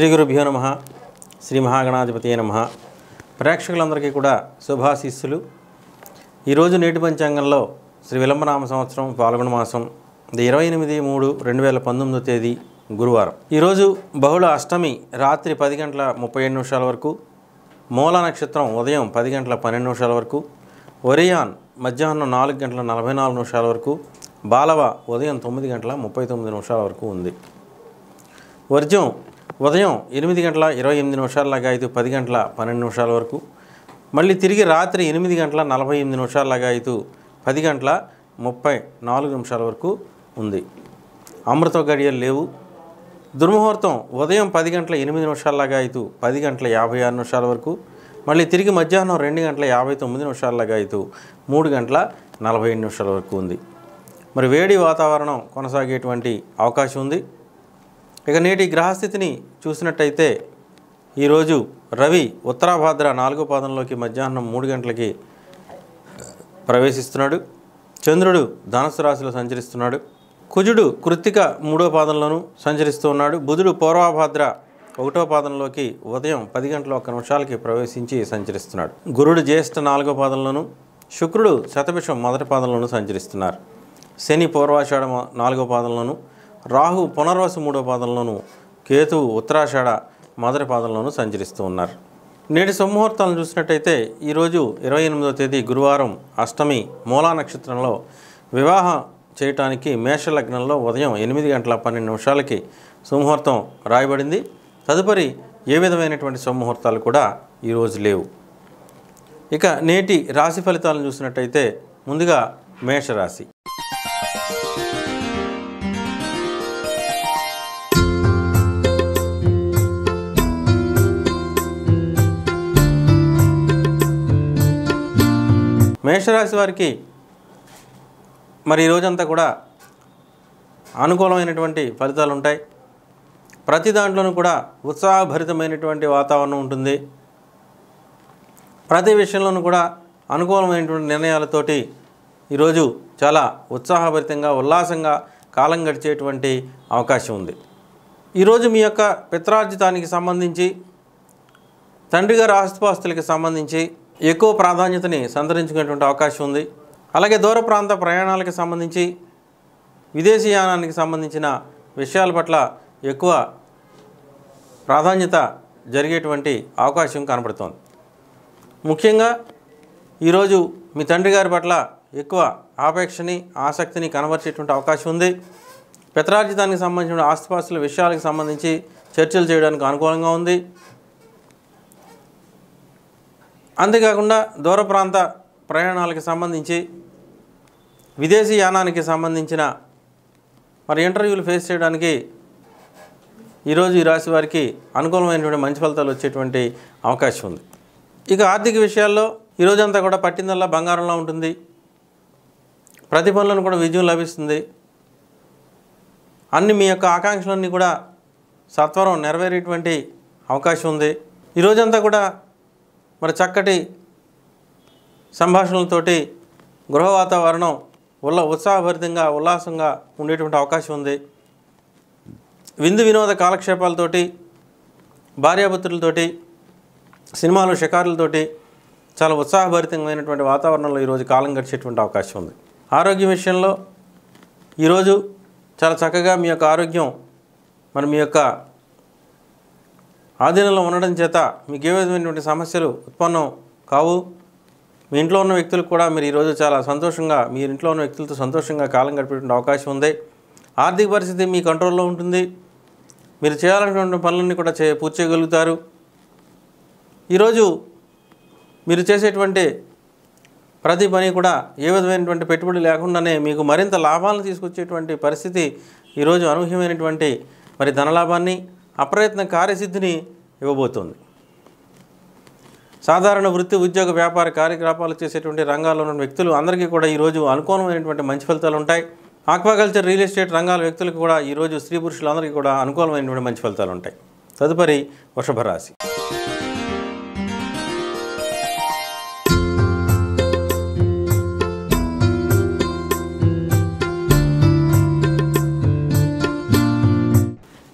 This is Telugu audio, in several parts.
శ్రీ గురుభ్యో నమ. శ్రీ మహాగణాధిపతి నమ. ప్రేక్షకులందరికీ కూడా శుభాశీస్సులు. ఈరోజు నేటి పంచాంగంలో శ్రీ విలంబనామ సంవత్సరం పాల్గొన మాసం ఇది ఇరవై ఎనిమిది మూడు రెండు వేల పంతొమ్మిదో తేదీ గురువారం. ఈరోజు బహుళ అష్టమి రాత్రి పది గంటల ముప్పై ఏడు నిమిషాల వరకు మూల నక్షత్రం ఉదయం పది గంటల పన్నెండు నిమిషాల వరకు ఒరియాన్ మధ్యాహ్నం నాలుగు గంటల నలభై నాలుగు నిమిషాల వరకు బాలవ ఉదయం తొమ్మిది గంటల ముప్పై తొమ్మిది నిమిషాల వరకు ఉంది. వర్జం ఉదయం ఎనిమిది గంటల ఇరవై ఎనిమిది నిమిషాలలాగా అయితే పది గంటల పన్నెండు నిమిషాల వరకు మళ్ళీ తిరిగి రాత్రి ఎనిమిది గంటల నలభై ఎనిమిది నిమిషాలలాగా అయితే పది గంటల ముప్పై నాలుగు నిమిషాల వరకు ఉంది. అమృత గడియలు లేవు. దుర్ముహూర్తం ఉదయం పది గంటల ఎనిమిది నిమిషాలలాగా అయితే పది గంటల యాభై ఆరు నిమిషాల వరకు మళ్ళీ తిరిగి మధ్యాహ్నం రెండు గంటల యాభై తొమ్మిది నిమిషాలలాగా అయితే మూడు గంటల నలభై ఎనిమిది నిమిషాల వరకు ఉంది. మరి వేడి వాతావరణం కొనసాగేటువంటి అవకాశం ఉంది. ఇక నేటి గ్రహస్థితిని చూసినట్టయితే ఈరోజు రవి ఉత్తరాభాద్ర నాలుగో పాదంలోకి మధ్యాహ్నం మూడు గంటలకి ప్రవేశిస్తున్నాడు. చంద్రుడు ధనస్సు రాశిలో సంచరిస్తున్నాడు. కుజుడు కృత్తిక మూడో పాదంలోనూ సంచరిస్తూ ఉన్నాడు. బుధుడు పూర్వభాద్ర ఒకటో పాదంలోకి ఉదయం పది గంటల ఒక్క నిమిషాలకి ప్రవేశించి సంచరిస్తున్నాడు. గురుడు జ్యేష్ఠ నాలుగో పాదంలోను శుక్రుడు శతభిషం మొదటి పాదంలోనూ సంచరిస్తున్నారు. శని పూర్వాషాఢ నాలుగో పాదంలోను రాహు పునర్వసు మూడో పాదంలోను కేతువు ఉత్తరాషాఢ మొదటి పాదంలోనూ సంచరిస్తూ ఉన్నారు. నేటి సుముహూర్తాలను చూసినట్టయితే ఈరోజు ఇరవై ఎనిమిదో తేదీ గురువారం అష్టమి మూలా నక్షత్రంలో వివాహం చేయటానికి మేషలగ్నంలో ఉదయం ఎనిమిది గంటల పన్నెండు నిమిషాలకి సుముహూర్తం రాయబడింది. తదుపరి ఏ విధమైనటువంటి సుముహూర్తాలు కూడా ఈరోజు లేవు. ఇక నేటి రాశి ఫలితాలను చూసినట్టయితే ముందుగా మేషరాశి. మేషరాశి వారికి మరి ఈ రోజంతా కూడా అనుకూలమైనటువంటి ఫలితాలు ఉంటాయి. ప్రతి దాంట్లోనూ కూడా ఉత్సాహభరితమైనటువంటి వాతావరణం ఉంటుంది. ప్రతి విషయంలోనూ కూడా అనుకూలమైనటువంటి నిర్ణయాలతోటి ఈరోజు చాలా ఉత్సాహభరితంగా ఉల్లాసంగా కాలం గడిచేటువంటి అవకాశం ఉంది. ఈరోజు మీ యొక్క పిత్రార్జితానికి సంబంధించి తండ్రి గారి ఆస్తిపాస్తులకి సంబంధించి ఎక్కువ ప్రాధాన్యతని సంతరించుకునేటువంటి అవకాశం ఉంది. అలాగే దూర ప్రాంత ప్రయాణాలకు సంబంధించి విదేశీయానానికి సంబంధించిన విషయాల పట్ల ఎక్కువ ప్రాధాన్యత జరిగేటువంటి అవకాశం కనపడుతోంది ముఖ్యంగా ఈరోజు మీ తండ్రి గారి పట్ల ఎక్కువ ఆపేక్షని ఆసక్తిని కనబరిచేటువంటి అవకాశం ఉంది. పితరార్జితానికి సంబంధించిన ఆస్తిపాస్తుల విషయాలకు సంబంధించి చర్చలు చేయడానికి అనుకూలంగా ఉంది. అంతేకాకుండా దూర ప్రాంత ప్రయాణాలకు సంబంధించి విదేశీ యానానికి సంబంధించిన మరి ఇంటర్వ్యూలు ఫేస్ చేయడానికి ఈరోజు ఈ రాశి వారికి అనుకూలమైనటువంటి మంచి ఫలితాలు వచ్చేటువంటి అవకాశం ఉంది. ఇక ఆర్థిక విషయాల్లో ఈరోజంతా కూడా పట్టిందల్లా బంగారంలో ఉంటుంది. ప్రతి పనులను కూడా విజయం లభిస్తుంది. అన్ని మీ యొక్క ఆకాంక్షలన్నీ కూడా సత్వరం నెరవేరేటువంటి అవకాశం ఉంది. ఈరోజంతా కూడా మరి చక్కటి సంభాషణలతోటి గృహ వాతావరణం ఉల్ల ఉత్సాహభరితంగా ఉల్లాసంగా ఉండేటువంటి అవకాశం ఉంది. విందు వినోద కాలక్షేపాలతోటి భార్యాపుత్రులతోటి సినిమాలు షికారులతోటి చాలా ఉత్సాహభరితమైనటువంటి వాతావరణంలో ఈరోజు కాలం గడిచేటువంటి అవకాశం ఉంది. ఆరోగ్యం విషయంలో ఈరోజు చాలా చక్కగా మీ యొక్క ఆరోగ్యం మరి మీ యొక్క ఆధీనంలో ఉండడం చేత మీకు ఏ విధమైనటువంటి సమస్యలు ఉత్పన్నం కావు? మీ ఇంట్లో ఉన్న వ్యక్తులు కూడా మీరు ఈరోజు చాలా సంతోషంగా మీ ఇంట్లో ఉన్న వ్యక్తులతో సంతోషంగా కాలం గడిపేటువంటి అవకాశం ఉంది. ఆర్థిక పరిస్థితి మీ కంట్రోల్లో ఉంటుంది. మీరు చేయాలనుకున్న పనులన్నీ కూడా చే పూర్తి చేయగలుగుతారు. ఈరోజు మీరు చేసేటువంటి ప్రతి పని కూడా ఏ విధమైనటువంటి పెట్టుబడి లేకుండానే మీకు మరింత లాభాలను తీసుకొచ్చేటువంటి పరిస్థితి ఈరోజు అనూహ్యమైనటువంటి మరి ధనలాభాన్ని అప్రయత్న కార్యసిద్ధిని ఇవ్వబోతోంది. సాధారణ వృత్తి ఉద్యోగ వ్యాపార కార్యకలాపాలు చేసేటువంటి రంగాల్లో ఉన్న వ్యక్తులు అందరికీ కూడా ఈరోజు అనుకూలమైనటువంటి మంచి ఫలితాలు ఉంటాయి. ఆక్వాకల్చర్ రియల్ ఎస్టేట్ రంగాల వ్యక్తులకు కూడా ఈరోజు స్త్రీ పురుషులందరికీ కూడా అనుకూలమైనటువంటి మంచి ఫలితాలు ఉంటాయి. తదుపరి వృషభ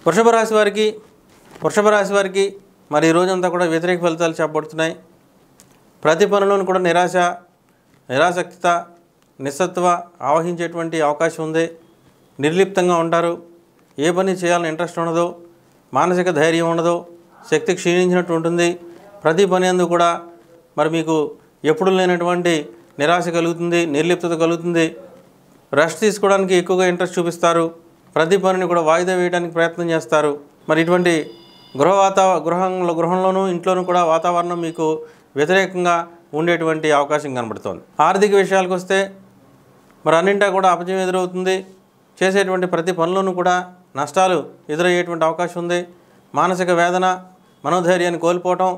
వృషభ రాశి వారికి వృషభ రాశి వారికి మరి ఈ రోజంతా కూడా వ్యతిరేక ఫలితాలు చెప్పబడుతున్నాయి ప్రతి పనిలోనూ కూడా నిరాశ నిరాసక్త నిస్సత్వ ఆవహించేటువంటి అవకాశం ఉంది. నిర్లిప్తంగా ఉంటారు. ఏ పని చేయాలని ఇంట్రెస్ట్ ఉండదు. మానసిక ధైర్యం ఉండదు. శక్తి క్షీణించినట్టు ఉంటుంది. ప్రతి పని అందు కూడా మరి మీకు ఎప్పుడు లేనటువంటి నిరాశ కలుగుతుంది నిర్లిప్తత కలుగుతుంది. రెస్ట్ తీసుకోవడానికి ఎక్కువగా ఇంట్రెస్ట్ చూపిస్తారు. ప్రతి పనిని కూడా వాయిదా వేయడానికి ప్రయత్నం చేస్తారు. మరి ఇటువంటి గృహ వాతా గృహంలో గృహంలోనూ ఇంట్లోనూ కూడా వాతావరణం మీకు వ్యతిరేకంగా ఉండేటువంటి అవకాశం కనబడుతోంది. ఆర్థిక విషయాలకు వస్తే మరి అన్నింటా కూడా అపజయం ఎదురవుతుంది. చేసేటువంటి ప్రతి పనిలోనూ కూడా నష్టాలు ఎదురయ్యేటువంటి అవకాశం ఉంది. మానసిక వేదన మనోధైర్యాన్ని కోల్పోవటం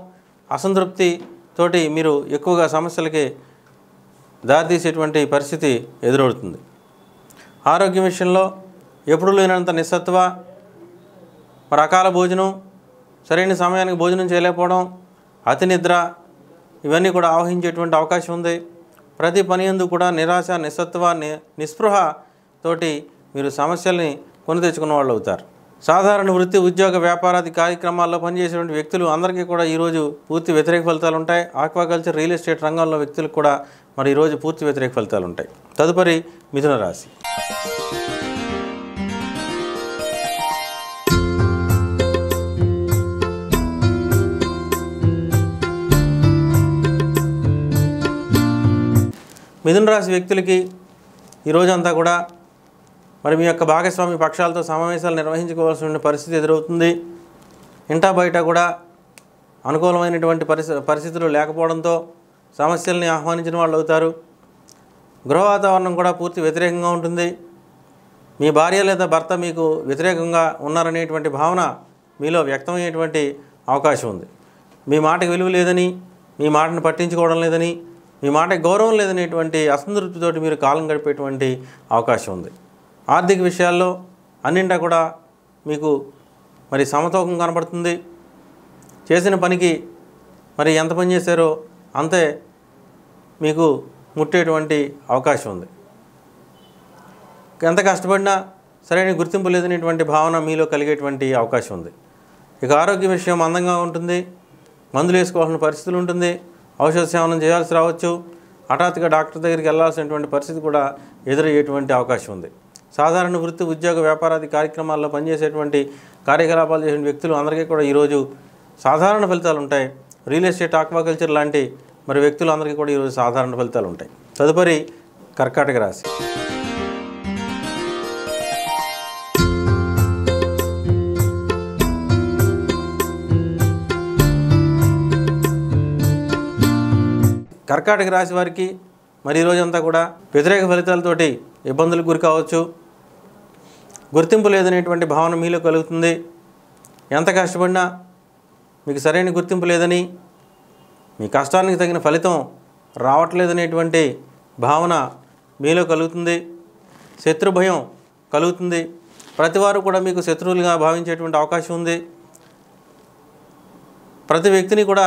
అసంతృప్తి తోటి మీరు ఎక్కువగా సమస్యలకి దారితీసేటువంటి పరిస్థితి ఎదురవుతుంది. ఆరోగ్యం విషయంలో ఎప్పుడు లేనంత నిస్సత్వ రకాల భోజనం సరైన సమయానికి భోజనం చేయలేకపోవడం అతి నిద్ర ఇవన్నీ కూడా ఆవహించేటువంటి అవకాశం ఉంది. ప్రతి పని ఎందు కూడా నిరాశ నిస్సత్వ ని నిస్పృహ తోటి మీరు సమస్యల్ని కొని తెచ్చుకున్న వాళ్ళు అవుతారు. సాధారణ వృత్తి ఉద్యోగ వ్యాపారాది కార్యక్రమాల్లో పనిచేసేటువంటి వ్యక్తులు అందరికీ కూడా ఈరోజు పూర్తి వ్యతిరేక ఫలితాలు ఉంటాయి. ఆక్వాకల్చర్ రియల్ ఎస్టేట్ రంగంలో వ్యక్తులకు కూడా మరి ఈరోజు పూర్తి వ్యతిరేక ఫలితాలు ఉంటాయి. తదుపరి మిథున రాశి. మిథున రాశి వ్యక్తులకి ఈ రోజంతా కూడా మరి మీ యొక్క భాగస్వామి పక్షాలతో సమావేశాలు నిర్వహించుకోవాల్సిన పరిస్థితి ఎదురవుతుంది. ఇంటా బయట కూడా అనుకూలమైనటువంటి పరిస్థితి పరిస్థితులు లేకపోవడంతో సమస్యల్ని ఆహ్వానించిన వాళ్ళు అవుతారు. గృహ వాతావరణం కూడా పూర్తి వ్యతిరేకంగా ఉంటుంది. మీ భార్య లేదా భర్త మీకు వ్యతిరేకంగా ఉన్నారనేటువంటి భావన మీలో వ్యక్తమయ్యేటువంటి అవకాశం ఉంది. మీ మాటకి విలువ లేదని మీ మాటను పట్టించుకోవడం లేదని మీ మాట గౌరవం లేదనేటువంటి అసంతృప్తితోటి మీరు కాలం గడిపేటువంటి అవకాశం ఉంది. ఆర్థిక విషయాల్లో అన్నింటా కూడా మీకు మరి సమతూకం కనబడుతుంది. చేసిన పనికి మరి ఎంత పని చేశారో అంతే మీకు ముట్టేటువంటి అవకాశం ఉంది. ఎంత కష్టపడినా సరైన గుర్తింపు లేదనేటువంటి భావన మీలో కలిగేటువంటి అవకాశం ఉంది. ఇక ఆరోగ్య విషయం అందంగా ఉంటుంది. మందులు వేసుకోవాల్సిన పరిస్థితులు ఉంటుంది. ఔషధ సేవనం చేయాల్సి రావచ్చు. హఠాత్తుగా డాక్టర్ దగ్గరికి వెళ్ళాల్సినటువంటి పరిస్థితి కూడా ఎదురయ్యేటువంటి అవకాశం ఉంది. సాధారణ వృత్తి ఉద్యోగ వ్యాపారాది కార్యక్రమాల్లో పనిచేసేటువంటి కార్యకలాపాలు చేసిన వ్యక్తులు అందరికీ కూడా ఈరోజు సాధారణ ఫలితాలు ఉంటాయి. రియల్ ఎస్టేట్ ఆక్వాకల్చర్ లాంటి మరి వ్యక్తులు అందరికీ కూడా ఈరోజు సాధారణ ఫలితాలు ఉంటాయి. తదుపరి కర్కాటక రాశి. కర్కాటక రాశి వారికి మరి ఈ రోజంతా కూడా వ్యతిరేక ఫలితాలతోటి ఇబ్బందులకు గురి కావచ్చు. గుర్తింపు లేదనేటువంటి భావన మీలో కలుగుతుంది. ఎంత కష్టపడినా మీకు సరైన గుర్తింపు లేదని మీ కష్టానికి తగిన ఫలితం రావట్లేదనేటువంటి భావన మీలో కలుగుతుంది. శత్రు భయం కలుగుతుంది. ప్రతివారు కూడా మీకు శత్రువులుగా భావించేటువంటి అవకాశం ఉంది. ప్రతి వ్యక్తిని కూడా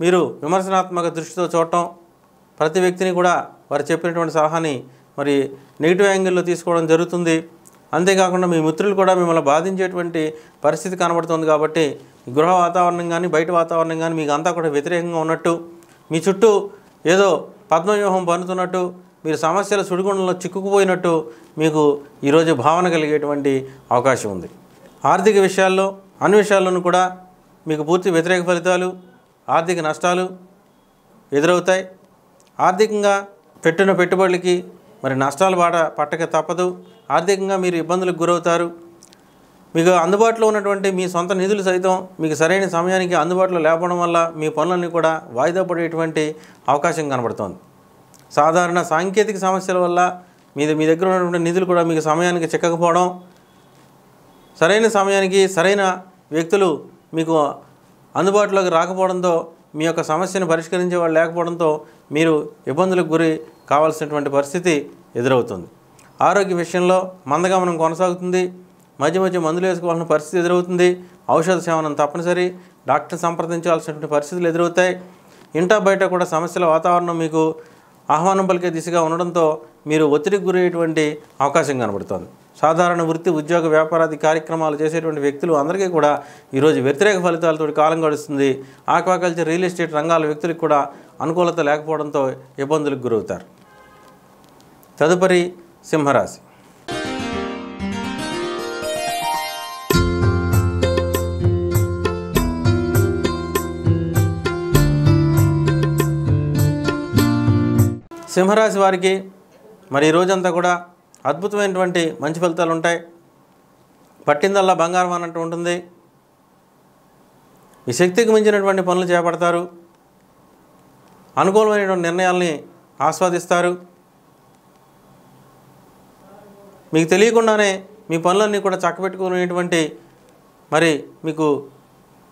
మీరు విమర్శనాత్మక దృష్టితో చూడటం ప్రతి వ్యక్తిని కూడా వారు చెప్పినటువంటి సలహాని మరి నెగిటివ్ యాంగిల్లో తీసుకోవడం జరుగుతుంది. అంతేకాకుండా మీ మిత్రులు కూడా మిమ్మల్ని బాధించేటువంటి పరిస్థితి కనబడుతుంది కాబట్టి గృహ వాతావరణం కానీ బయట వాతావరణం కానీ మీకు అంతా కూడా వ్యతిరేకంగా ఉన్నట్టు మీ చుట్టూ ఏదో పద్మవ్యూహం పన్నుతున్నట్టు మీరు సమస్యల సుడిగుండంలో చిక్కుకుపోయినట్టు మీకు ఈరోజు భావన కలిగేటువంటి అవకాశం ఉంది. ఆర్థిక విషయాల్లో అన్ని విషయాల్లోనూ కూడా మీకు పూర్తి వ్యతిరేక ఫలితాలు ఆర్థిక నష్టాలు ఎదురవుతాయి. ఆర్థికంగా పెట్టిన పెట్టుబడులకి మరి నష్టాలు బాట పట్టక తప్పదు. ఆర్థికంగా మీరు ఇబ్బందులకు గురవుతారు. మీకు అందుబాటులో ఉన్నటువంటి మీ సొంత నిధులు సైతం మీకు సరైన సమయానికి అందుబాటులో లేకపోవడం వల్ల మీ పనులన్నీ కూడా వాయిదా పడేటువంటి అవకాశం కనబడుతోంది. సాధారణ సాంకేతిక సమస్యల వల్ల మీ మీ దగ్గర ఉన్నటువంటి నిధులు కూడా మీకు సమయానికి చిక్కకపోవడం సరైన సమయానికి సరైన వ్యక్తులు మీకు అందుబాటులోకి రాకపోవడంతో మీ యొక్క సమస్యను పరిష్కరించే వాళ్ళు లేకపోవడంతో మీరు ఇబ్బందులకు గురి కావాల్సినటువంటి పరిస్థితి ఎదురవుతుంది. ఆరోగ్య విషయంలో మందగమనం కొనసాగుతుంది. మధ్య మధ్య మందులు వేసుకోవాల్సిన పరిస్థితి ఎదురవుతుంది. ఔషధ సేవనం తప్పనిసరి. డాక్టర్ సంప్రదించాల్సినటువంటి పరిస్థితులు ఎదురవుతాయి. ఇంటా బయట కూడా సమస్యల వాతావరణం మీకు ఆహ్వానం పలికే దిశగా ఉండడంతో మీరు ఒత్తిడికి గురయ్యేటువంటి అవకాశం కనబడుతోంది. సాధారణ వృత్తి ఉద్యోగ వ్యాపారాది కార్యక్రమాలు చేసేటువంటి వ్యక్తులు అందరికీ కూడా ఈరోజు వ్యతిరేక ఫలితాలతో కాలం గడుస్తుంది. ఆక్వాకల్చర్ రియల్ ఎస్టేట్ రంగాల వ్యక్తులకు కూడా అనుకూలత లేకపోవడంతో ఇబ్బందులకు గురవుతారు. తదుపరి సింహరాశి. సింహరాశి వారికి మరి ఈ రోజంతా కూడా అద్భుతమైనటువంటి మంచి ఫలితాలు ఉంటాయి. పట్టిందల్లా బంగారం అన్నట్టు ఉంటుంది. మీ శక్తికి మించినటువంటి పనులు చేపడతారు. అనుకూలమైనటువంటి నిర్ణయాల్ని ఆస్వాదిస్తారు. మీకు తెలియకుండానే మీ పనులన్నీ కూడా చక్కబెట్టుకునేటువంటి మరి మీకు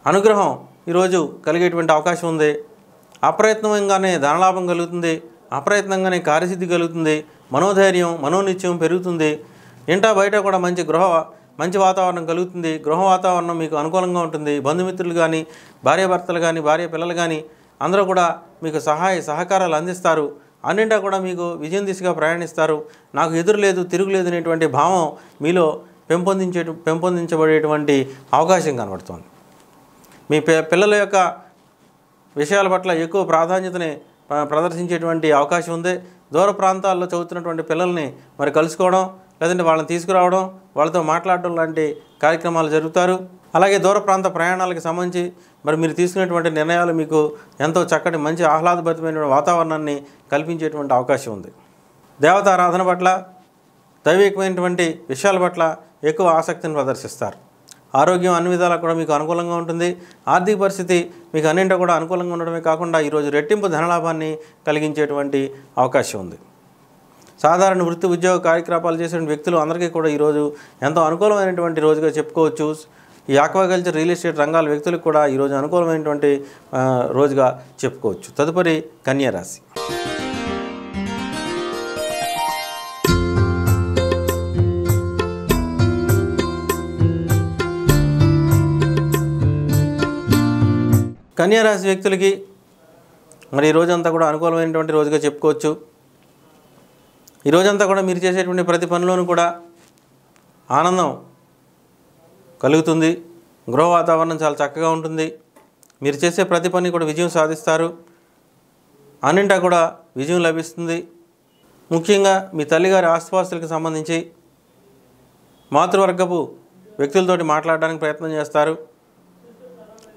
అనుగ్రహం ఈరోజు కలిగేటువంటి అవకాశం ఉంది. అప్రయత్నంగానే ధనలాభం కలుగుతుంది. అప్రయత్నంగానే కార్యసిద్ధి కలుగుతుంది. మనోధైర్యం మనోనిత్యం పెరుగుతుంది. ఇంటా బయట కూడా మంచి గృహ మంచి వాతావరణం కలుగుతుంది. గృహ వాతావరణం మీకు అనుకూలంగా ఉంటుంది. బంధుమిత్రులు కానీ భార్యాభర్తలు కానీ భార్య పిల్లలు కానీ అందరూ కూడా మీకు సహాయ సహకారాలు అందిస్తారు. అన్నింటా కూడా మీకు విజయం దిశగా ప్రయాణిస్తారు. నాకు ఎదురు లేదు తిరుగులేదు అనేటువంటి భావం మీలో పెంపొందించే పెంపొందించబడేటువంటి అవకాశం కనబడుతోంది. మీ పిల్లల యొక్క విషయాల పట్ల ఎక్కువ ప్రాధాన్యతని ప్రదర్శించేటువంటి అవకాశం ఉంది. దూర ప్రాంతాల్లో చదువుతున్నటువంటి పిల్లల్ని మరి కలుసుకోవడం లేదంటే వాళ్ళని తీసుకురావడం వాళ్ళతో మాట్లాడడం లాంటి కార్యక్రమాలు జరుగుతారు అలాగే దూర ప్రాంత ప్రయాణాలకు సంబంధించి మరి మీరు తీసుకునేటువంటి నిర్ణయాలు మీకు ఎంతో చక్కటి మంచి ఆహ్లాదభరితమైన వాతావరణాన్ని కల్పించేటువంటి అవకాశం ఉంది. దేవతారాధన పట్ల దైవికమైనటువంటి విషయాల పట్ల ఎక్కువ ఆసక్తిని ప్రదర్శిస్తారు. ఆరోగ్యం అన్ని విధాలా కూడా మీకు అనుకూలంగా ఉంటుంది. ఆర్థిక పరిస్థితి మీకు అన్నింటా కూడా అనుకూలంగా ఉండడమే కాకుండా ఈరోజు రెట్టింపు ధనలాభాన్ని కలిగించేటువంటి అవకాశం ఉంది. సాధారణ వృత్తి ఉద్యోగ కార్యకలాపాలు చేసిన వ్యక్తులు అందరికీ కూడా ఈరోజు ఎంతో అనుకూలమైనటువంటి రోజుగా చెప్పుకోవచ్చు. ఈ ఆక్వాకల్చర్ రియల్ ఎస్టేట్ రంగాల వ్యక్తులకు కూడా ఈరోజు అనుకూలమైనటువంటి రోజుగా చెప్పుకోవచ్చు. తదుపరి కన్యారాశి కన్యారాశి వ్యక్తులకి మరి ఈ రోజంతా కూడా అనుకూలమైనటువంటి రోజుగా చెప్పుకోవచ్చు. ఈ రోజంతా కూడా మీరు చేసేటువంటి ప్రతి పనిలోనూ కూడా ఆనందం కలుగుతుంది. గృహ వాతావరణం చాలా చక్కగా ఉంటుంది. మీరు చేసే ప్రతి పని కూడా విజయం సాధిస్తారు. అన్నింటా కూడా విజయం లభిస్తుంది. ముఖ్యంగా మీ తల్లిగారి ఆస్తిపాస్తులకు సంబంధించి మాతృవర్గపు వ్యక్తులతోటి మాట్లాడడానికి ప్రయత్నం చేస్తారు.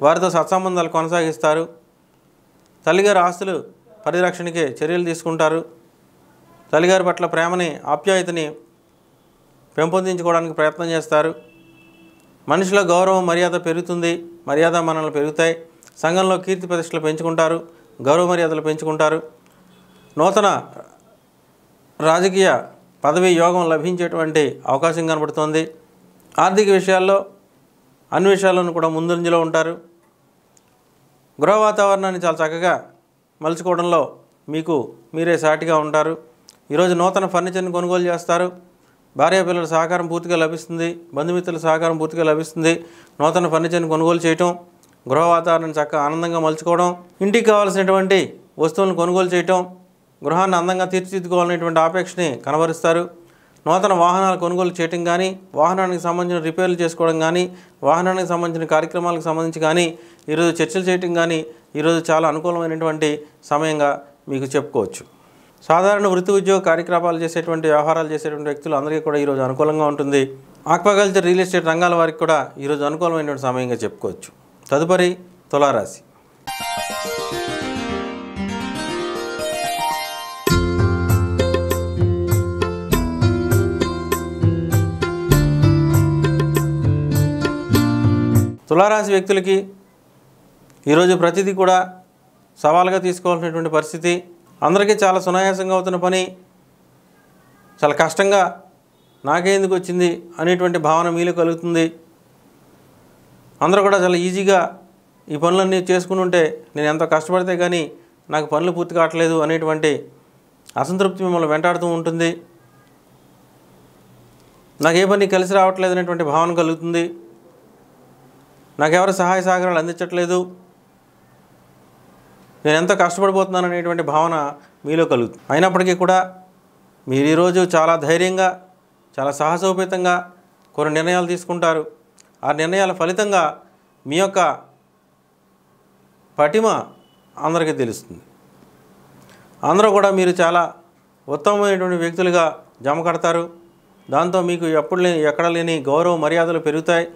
వారితో సత్సంబంధాలు కొనసాగిస్తారు. తల్లిగారి ఆస్తులు పరిరక్షణకే చర్యలు తీసుకుంటారు. తల్లిగారి పట్ల ప్రేమని ఆప్యాయతని పెంపొందించుకోవడానికి ప్రయత్నం చేస్తారు. మనిషిలో గౌరవం మర్యాద పెరుగుతుంది. మర్యాద మనలు పెరుగుతాయి. సంఘంలో కీర్తి ప్రతిష్టలు పెంచుకుంటారు. గౌరవ మర్యాదలు పెంచుకుంటారు. నూతన రాజకీయ పదవి యోగం లభించేటువంటి అవకాశం కనబడుతోంది. ఆర్థిక విషయాల్లో అన్ని విషయాల్లోనూ కూడా ముందంజలో ఉంటారు. గృహ వాతావరణాన్ని చాలా చక్కగా మలుచుకోవడంలో మీకు మీరే సాటిగా ఉంటారు. ఈరోజు నూతన ఫర్నిచర్ని కొనుగోలు చేస్తారు. భార్య పిల్లల సహకారం పూర్తిగా లభిస్తుంది. బంధుమిత్రుల సహకారం పూర్తిగా లభిస్తుంది. నూతన ఫర్నిచర్ని కొనుగోలు చేయటం గృహ వాతావరణం చక్కగా ఆనందంగా మలుచుకోవడం ఇంటికి కావాల్సినటువంటి వస్తువులను కొనుగోలు చేయటం గృహాన్ని అందంగా తీర్చిదిద్దుకోవాలనేటువంటి ఆపేక్షని కనబరుస్తారు. నూతన వాహనాలు కొనుగోలు చేయటం కానీ వాహనానికి సంబంధించిన రిపేర్లు చేసుకోవడం కానీ వాహనానికి సంబంధించిన కార్యక్రమాలకు సంబంధించి కానీ ఈరోజు చర్చలు చేయటం కానీ ఈరోజు చాలా అనుకూలమైనటువంటి సమయంగా మీకు చెప్పుకోవచ్చు. సాధారణ వృత్తి ఉద్యోగ కార్యక్రమాలు చేసేటువంటి వ్యవహారాలు చేసేటువంటి వ్యక్తులు అందరికీ కూడా ఈరోజు అనుకూలంగా ఉంటుంది. ఆక్వాకల్చర్ రియల్ ఎస్టేట్ రంగాల వారికి కూడా ఈరోజు అనుకూలమైనటువంటి సమయంగా చెప్పుకోవచ్చు. తదుపరి తులారాశి. తులారాశి వ్యక్తులకి ఈరోజు ప్రతిదీ కూడా సవాలుగా తీసుకోవాల్సినటువంటి పరిస్థితి. అందరికీ చాలా సునాయాసంగా అవుతున్న పని. చాలా కష్టంగా నాకే ఎందుకు వచ్చింది అనేటువంటి భావన మీలో కలుగుతుంది. అందరూ కూడా చాలా ఈజీగా ఈ పనులన్నీ చేసుకుని ఉంటే నేను ఎంతో కష్టపడితే కానీ నాకు పనులు పూర్తి కావట్లేదు అనేటువంటి అసంతృప్తి మిమ్మల్ని వెంటాడుతూ ఉంటుంది. నాకు ఏ పని కలిసి రావట్లేదు అనేటువంటి భావన కలుగుతుంది. నాకెవరు సహాయ సహకారాలు అందించట్లేదు. నేను ఎంతో కష్టపడిపోతున్నాను అనేటువంటి భావన మీలో కలుగుతుంది. అయినప్పటికీ కూడా మీరు ఈరోజు చాలా ధైర్యంగా చాలా సాహసోపేతంగా కొన్ని నిర్ణయాలు తీసుకుంటారు. ఆ నిర్ణయాల ఫలితంగా మీ యొక్క పటిమ అందరికీ తెలుస్తుంది. అందరూ కూడా మీరు చాలా ఉత్తమమైనటువంటి వ్యక్తులుగా జమ కడతారు. దాంతో మీకు ఎప్పుడు లేని ఎక్కడ లేని గౌరవ మర్యాదలు పెరుగుతాయి.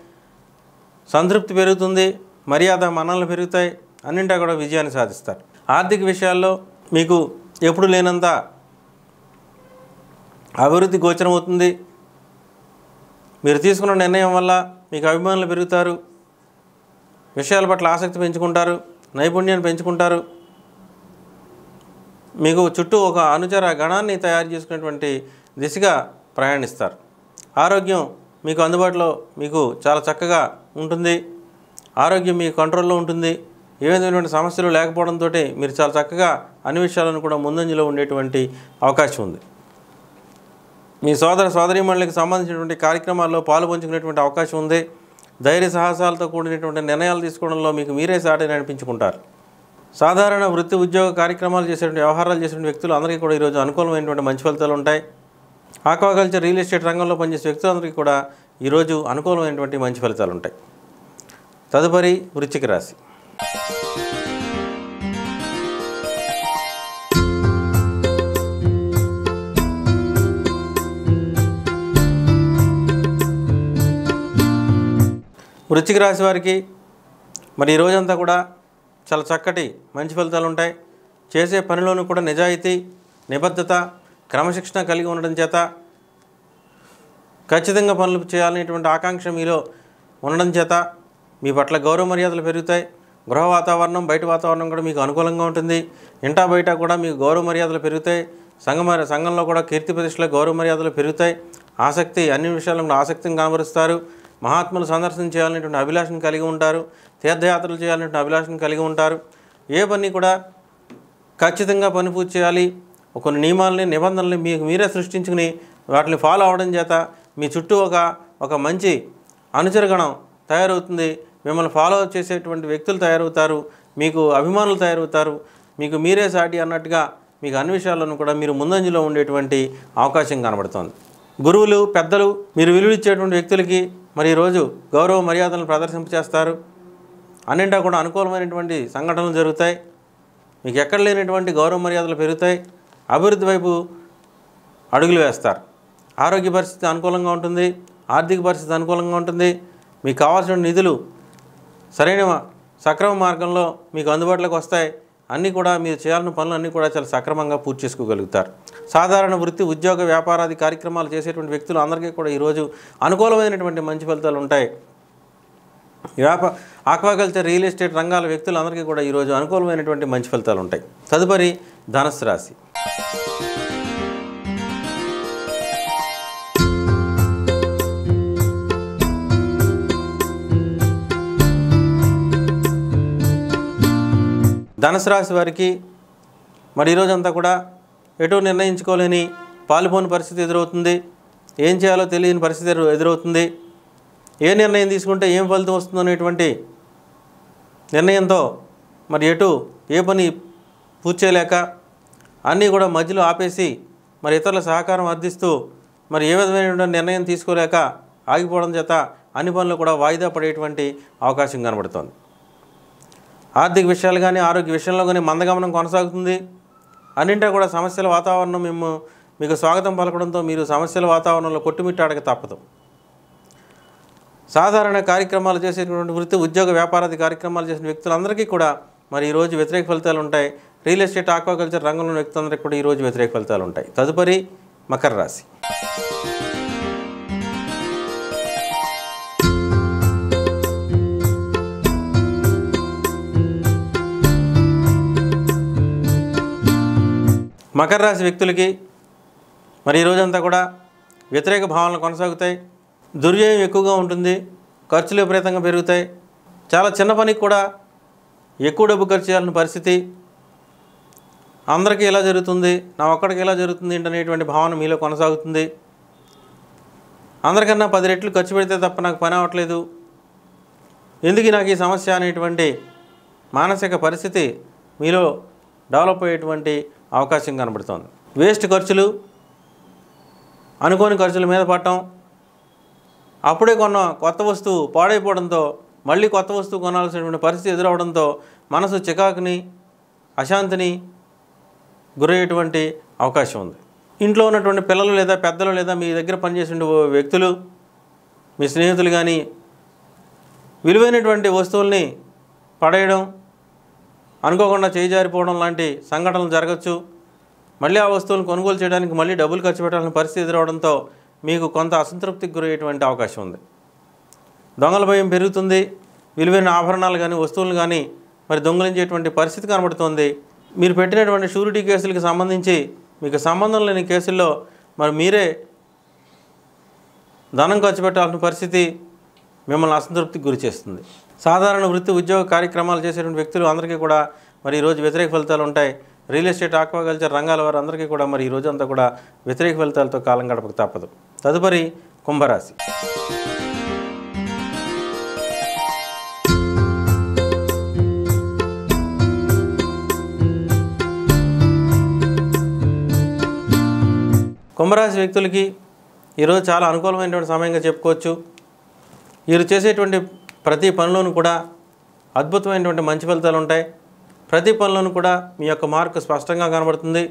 సంతృప్తి పెరుగుతుంది. మర్యాద మన్నలు పెరుగుతాయి. అన్నింటా కూడా విజయాన్ని సాధిస్తారు. ఆర్థిక విషయాల్లో మీకు ఎప్పుడు లేనంత అభివృద్ధి గోచరమవుతుంది మీరు తీసుకున్న నిర్ణయం వల్ల మీకు అభిమానులు పెరుగుతారు. విషయాల పట్ల ఆసక్తి పెంచుకుంటారు. నైపుణ్యాన్ని పెంచుకుంటారు. మీకు చుట్టూ ఒక అనుచర గణాన్ని తయారు చేసుకునేటువంటి దిశగా ప్రయాణిస్తారు. ఆరోగ్యం మీకు అందుబాటులో మీకు చాలా చక్కగా ఉంటుంది. ఆరోగ్యం మీ కంట్రోల్లో ఉంటుంది. ఏ విధమైనటువంటి సమస్యలు లేకపోవడంతో మీరు చాలా చక్కగా అన్ని విషయాలను కూడా ముందంజలో ఉండేటువంటి అవకాశం ఉంది. మీ సోదర సోదరీమణులకు సంబంధించినటువంటి కార్యక్రమాల్లో పాలు పంచుకునేటువంటి అవకాశం ఉంది. ధైర్య సాహసాలతో కూడినటువంటి నిర్ణయాలు తీసుకోవడంలో మీకు మీరే సాటిని అనిపించుకుంటారు. సాధారణ వృత్తి ఉద్యోగ కార్యక్రమాలు చేసేటువంటి వ్యవహారాలు చేసేటువంటి వ్యక్తులు అందరికీ కూడా ఈరోజు అనుకూలమైనటువంటి మంచి ఫలితాలు ఉంటాయి. ఆక్వాకల్చర్ రియల్ ఎస్టేట్ రంగంలో పనిచేసే వ్యక్తులందరికీ కూడా ఈరోజు అనుకూలమైనటువంటి మంచి ఫలితాలు ఉంటాయి. తదుపరి వృశ్చిక రాశి. వృశ్చిక రాశి వారికి మరి ఈ రోజంతా కూడా చాలా చక్కటి మంచి ఫలితాలు ఉంటాయి. చేసే పనిలోనూ కూడా నిజాయితీ నిబద్ధత క్రమశిక్షణ కలిగి ఉండడం చేత ఖచ్చితంగా పనులు చేయాలనేటువంటి ఆకాంక్ష మీలో ఉండడం చేత మీ పట్ల గౌరవ మర్యాదలు పెరుగుతాయి. గృహ వాతావరణం బయట వాతావరణం కూడా మీకు అనుకూలంగా ఉంటుంది. ఇంటా బయట కూడా మీకు గౌరవ మర్యాదలు పెరుగుతాయి. సంఘ సంఘంలో కూడా కీర్తి ప్రతిష్టల గౌరవ మర్యాదలు పెరుగుతాయి. ఆసక్తి అన్ని విషయాలను ఆసక్తిని కనబరుస్తారు. మహాత్ములు సందర్శన చేయాలనేటువంటి అభిలాషను కలిగి ఉంటారు తీర్థయాత్రలు చేయాలనేటువంటి అభిలాషను కలిగి ఉంటారు. ఏ పని కూడా ఖచ్చితంగా పని పూర్తి చేయాలి. కొన్ని నియమాలని నిబంధనల్ని మీకు మీరే సృష్టించుకుని వాటిని ఫాలో అవడం చేత మీ చుట్టూ ఒక ఒక మంచి అనుచరగణం తయారవుతుంది. మిమ్మల్ని ఫాలో చేసేటువంటి వ్యక్తులు తయారవుతారు మీకు అభిమానులు తయారవుతారు. మీకు మీరే సాటి అన్నట్టుగా మీకు అన్ని విషయాలను కూడా మీరు ముందంజలో ఉండేటువంటి అవకాశం కనబడుతోంది. గురువులు పెద్దలు మీరు విలువిచ్చేటువంటి వ్యక్తులకి మరి ఈరోజు గౌరవ మర్యాదలను ప్రదర్శింపచేస్తారు. అన్నింటా కూడా అనుకూలమైనటువంటి సంఘటనలు జరుగుతాయి. మీకు ఎక్కడ లేనటువంటి గౌరవ మర్యాదలు పెరుగుతాయి. అభివృద్ధి వైపు అడుగులు వేస్తారు. ఆరోగ్య పరిస్థితి అనుకూలంగా ఉంటుంది. ఆర్థిక పరిస్థితి అనుకూలంగా ఉంటుంది. మీకు కావాల్సిన నిధులు సరైన సక్రమ మార్గంలో మీకు అందుబాటులోకి వస్తాయి. అన్నీ కూడా మీరు చేయాల్సిన పనులు అన్నీ కూడా చాలా సక్రమంగా పూర్తి చేసుకోగలుగుతారు. సాధారణ వృత్తి ఉద్యోగ వ్యాపారాది కార్యక్రమాలు చేసేటువంటి వ్యక్తులు అందరికీ కూడా ఈరోజు అనుకూలమైనటువంటి మంచి ఫలితాలు ఉంటాయి. వ్యాప ఆక్వాకల్చర్ రియల్ ఎస్టేట్ రంగాల వ్యక్తులందరికీ కూడా ఈరోజు అనుకూలమైనటువంటి మంచి ఫలితాలు ఉంటాయి. తదుపరి ధనస్సు రాశి. ధనుసు రాశి వారికి మరి ఈరోజంతా కూడా ఎటు నిర్ణయించుకోలేని పాలుపోని పరిస్థితి ఎదురవుతుంది. ఏం చేయాలో తెలియని పరిస్థితి ఎదురవుతుంది. ఏ నిర్ణయం తీసుకుంటే ఏం ఫలితం వస్తుందో అనేటువంటి నిర్ణయంతో మరి ఎటు ఏ పని పూర్తి చేయలేక అన్నీ కూడా మధ్యలో ఆపేసి మరి ఇతరుల సహకారం అర్థిస్తూ మరి ఏ విధమైన నిర్ణయం తీసుకోలేక ఆగిపోవడం చేత అన్ని పనులు కూడా వాయిదా పడేటువంటి అవకాశం కనబడుతోంది. ఆర్థిక విషయాలు కానీ ఆరోగ్య విషయంలో కానీ మందగమనం కొనసాగుతుంది. అన్నింటా కూడా సమస్యల వాతావరణం మేము మీకు స్వాగతం పలకడంతో మీరు సమస్యల వాతావరణంలో కొట్టుమిట్టాడక తప్పదు. సాధారణ కార్యక్రమాలు చేసేటువంటి వృత్తి ఉద్యోగ వ్యాపారాది కార్యక్రమాలు చేసిన వ్యక్తులందరికీ కూడా మరి ఈరోజు వ్యతిరేక ఫలితాలు ఉంటాయి. రియల్ ఎస్టేట్ ఆక్వాకల్చర్ రంగంలో వ్యక్తులందరికీ కూడా ఈరోజు వ్యతిరేక ఫలితాలు ఉంటాయి. తదుపరి మకర రాశి. మకర రాశి వ్యక్తులకి మరి ఈ రోజంతా కూడా వ్యతిరేక భావనలు కొనసాగుతాయి. దుర్వ్యయం ఎక్కువగా ఉంటుంది. ఖర్చులు విపరీతంగా పెరుగుతాయి. చాలా చిన్న పనికి కూడా ఎక్కువ డబ్బు ఖర్చు చేయాల్సిన పరిస్థితి అందరికీ ఎలా జరుగుతుంది? నా ఒక్కడికి ఎలా జరుగుతుంది ఏంటనేటువంటి భావన మీలో కొనసాగుతుంది. అందరికన్నా పది రెట్లు ఖర్చు పెడితే తప్ప నాకు పని అవ్వట్లేదు. ఎందుకు నాకు ఈ సమస్య అనేటువంటి మానసిక పరిస్థితి మీలో డెవలప్ అయ్యేటువంటి అవకాశం కనబడుతోంది. వేస్ట్ ఖర్చులు అనుకోని ఖర్చుల మీద పడటం అప్పుడే కొన్న కొత్త వస్తువు పాడైపోవడంతో మళ్ళీ కొత్త వస్తువు కొనాల్సినటువంటి పరిస్థితి ఎదురవడంతో మనసు చికాకుని అశాంతిని గురయ్యేటువంటి అవకాశం ఉంది. ఇంట్లో ఉన్నటువంటి పిల్లలు లేదా పెద్దలు లేదా మీ దగ్గర పనిచేసే వ్యక్తులు మీ స్నేహితులు కానీ విలువైనటువంటి వస్తువుల్ని పడేయడం అనుకోకుండా చేయిజారిపోవడం లాంటి సంఘటనలు జరగచ్చు. మళ్ళీ ఆ వస్తువులను కొనుగోలు చేయడానికి మళ్ళీ డబ్బులు ఖర్చు పెట్టాల్సిన పరిస్థితి రావడంతో మీకు కొంత అసంతృప్తికి గురయ్యేటువంటి అవకాశం ఉంది. దొంగల భయం పెరుగుతుంది. విలువైన ఆభరణాలు కానీ వస్తువులు కానీ మరి దొంగలించేటువంటి పరిస్థితి కనబడుతుంది. మీరు పెట్టినటువంటి షూరిటీ కేసులకు సంబంధించి మీకు సంబంధం లేని కేసుల్లో మరి మీరే ధనం ఖర్చు పెట్టాల్సిన పరిస్థితి మిమ్మల్ని అసంతృప్తికి గురి చేస్తుంది సాధారణ వృత్తి ఉద్యోగ కార్యక్రమాలు చేసేటువంటి వ్యక్తులు అందరికీ కూడా మరి ఈరోజు వ్యతిరేక ఫలితాలు ఉంటాయి. రియల్ ఎస్టేట్ ఆక్వాకల్చర్ రంగాల వారు అందరికీ కూడా మరి ఈ రోజు అంతా కూడా వ్యతిరేక ఫలితాలతో కాలం గడపక తప్పదు. తదుపరి కుంభరాశి. కుంభరాశి వ్యక్తులకి ఈరోజు చాలా అనుకూలమైనటువంటి సమయంగా చెప్పుకోవచ్చు. వీరు చేసేటువంటి ప్రతి పనిలోనూ కూడా అద్భుతమైనటువంటి మంచి ఫలితాలు ఉంటాయి. ప్రతి పనిలోనూ కూడా మీ యొక్క మార్కు స్పష్టంగా కనబడుతుంది.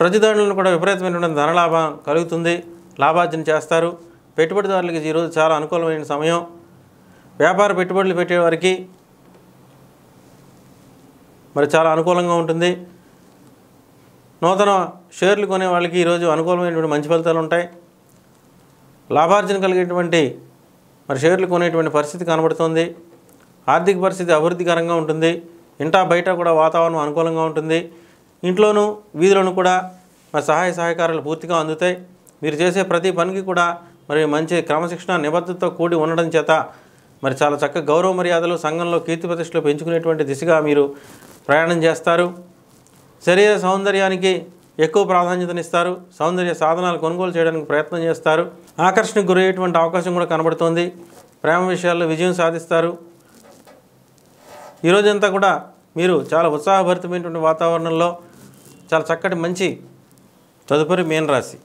ప్రతి కూడా విపరీతమైనటువంటి ధనలాభం కలుగుతుంది. లాభార్జన చేస్తారు. పెట్టుబడిదారులకి ఈరోజు చాలా అనుకూలమైన సమయం. వ్యాపార పెట్టుబడులు పెట్టేవారికి మరి చాలా అనుకూలంగా ఉంటుంది. నూతన షేర్లు కొనే వాళ్ళకి ఈరోజు అనుకూలమైనటువంటి మంచి ఫలితాలు ఉంటాయి. లాభార్జన కలిగేటువంటి మరి షేర్లు కొనేటువంటి పరిస్థితి కనబడుతుంది. ఆర్థిక పరిస్థితి అభివృద్ధికరంగా ఉంటుంది. ఇంటా బయట కూడా వాతావరణం అనుకూలంగా ఉంటుంది. ఇంట్లోనూ వీధిలోనూ కూడా మరి సహాయ సహకారాలు పూర్తిగా అందుతాయి. మీరు చేసే ప్రతి పనికి కూడా మరి మంచి క్రమశిక్షణ నిబద్ధతతో కూడి ఉండడం చేత మరి చాలా చక్కగా గౌరవ మర్యాదలు సంఘంలో కీర్తి ప్రతిష్టలు పెంచుకునేటువంటి దిశగా మీరు ప్రయాణం చేస్తారు. శరీర సౌందర్యానికి ఎక్కువ ప్రాధాన్యతనిస్తారు సౌందర్య సాధనాలు కొనుగోలు చేయడానికి ప్రయత్నం చేస్తారు ఆకర్షణకు గురయ్యేటువంటి అవకాశం కూడా కనబడుతోంది. ప్రేమ విషయాల్లో విజయం సాధిస్తారు. ఈ రోజంతా కూడా మీరు చాలా ఉత్సాహభరితమైనటువంటి వాతావరణంలో చాలా చక్కటి మంచి తదుపరి మీనరాశి.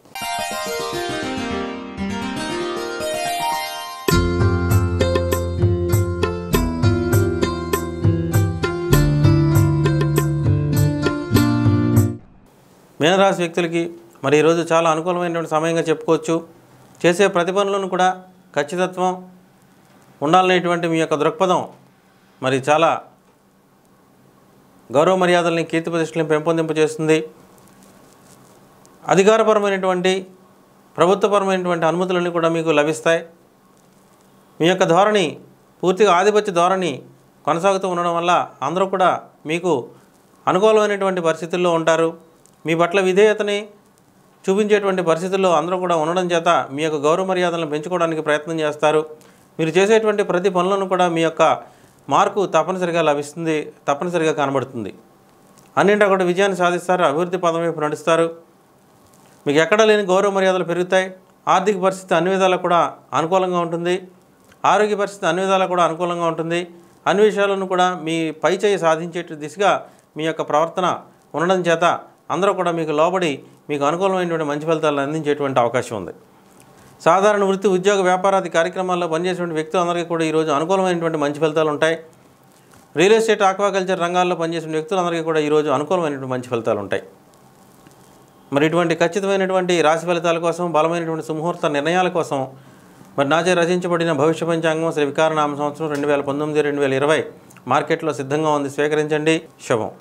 మీనరాశి వ్యక్తులకి మరి ఈరోజు చాలా అనుకూలమైనటువంటి సమయంగా చెప్పుకోవచ్చు. చేసే ప్రతి పనులను కూడా ఖచ్చితత్వం ఉండాలనేటువంటి మీ యొక్క దృక్పథం మరి చాలా గౌరవ మర్యాదల్ని కీర్తి ప్రతిష్టలను పెంపొందింపజేస్తుంది అధికారపరమైనటువంటి ప్రభుత్వపరమైనటువంటి అనుమతులన్నీ కూడా మీకు లభిస్తాయి. మీ యొక్క ధోరణి పూర్తిగా ఆధిపత్య ధోరణి కొనసాగుతూ ఉండడం వల్ల అందరూ కూడా మీకు అనుకూలమైనటువంటి పరిస్థితుల్లో ఉంటారు. మీ పట్ల విధేయతని చూపించేటువంటి పరిస్థితుల్లో అందరూ కూడా ఉండడం చేత మీ యొక్క గౌరవ మర్యాదలను పెంచుకోవడానికి ప్రయత్నం చేస్తారు. మీరు చేసేటువంటి ప్రతి పనులను కూడా మీ యొక్క మార్కు తప్పనిసరిగా లభిస్తుంది తప్పనిసరిగా కనబడుతుంది. అన్నింటా కూడా విజయాన్ని సాధిస్తారు అభివృద్ధి పదం వైపు నడుస్తారు. మీకు ఎక్కడ లేని గౌరవ మర్యాదలు పెరుగుతాయి. ఆర్థిక పరిస్థితి అన్ని విధాలా కూడా అనుకూలంగా ఉంటుంది. ఆరోగ్య పరిస్థితి అన్ని విధాలా కూడా అనుకూలంగా ఉంటుంది. అన్ని విషయాలను కూడా మీ పై చేయి సాధించే దిశగా మీ యొక్క ప్రవర్తన ఉండడం చేత అందరూ కూడా మీకు లోబడి మీకు అనుకూలమైనటువంటి మంచి ఫలితాలను అందించేటువంటి అవకాశం ఉంది. సాధారణ వృత్తి ఉద్యోగ వ్యాపారాది కార్యక్రమాల్లో పనిచేసేటువంటి వ్యక్తులందరికీ కూడా ఈరోజు అనుకూలమైనటువంటి మంచి ఫలితాలు ఉంటాయి. రియల్ ఎస్టేట్ ఆక్వాకల్చర్ రంగాల్లో పనిచేసిన వ్యక్తులందరికీ కూడా ఈరోజు అనుకూలమైనటువంటి మంచి ఫలితాలు ఉంటాయి. మరి ఇటువంటి ఖచ్చితమైనటువంటి రాశి ఫలితాల కోసం బలమైనటువంటి సుముహూర్త నిర్ణయాల కోసం మరి నాచే రచించబడిన భవిష్య పంచాంగం శ్రీ వికారనామ సంవత్సరం రెండు వేల పంతొమ్మిది రెండు వేల ఇరవై మార్కెట్లో సిద్ధంగా ఉంది. స్వీకరించండి. శుభం.